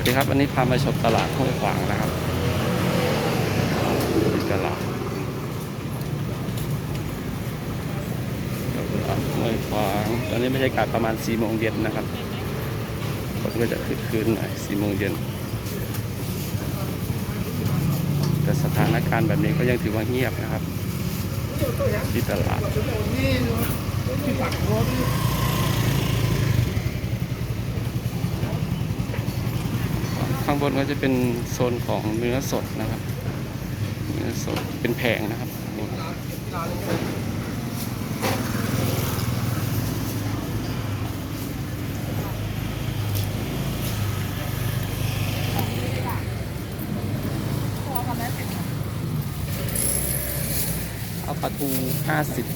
วัสดีครับวันนี้พามาชมตลาดห้วยขวางนะครับตลาดตลาดห้วยขวางตอนนี้บรรยากาศประมาณ4โมงเย็นนะครับคนก็จะคึกคืนหน่อย4โมงเย็นแต่สถานการณ์แบบนี้ก็ยังถือว่าเงียบนะครับ ที่ตลาด ข้างบนก็จะเป็นโซนของเนื้อสดนะครับเนื้อสดเป็นแผงนะครับนี่เอาปลาทูห้าสิบ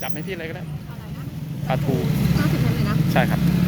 จับให้พี่เลยก็ได้ปลาทู ใช่ครับ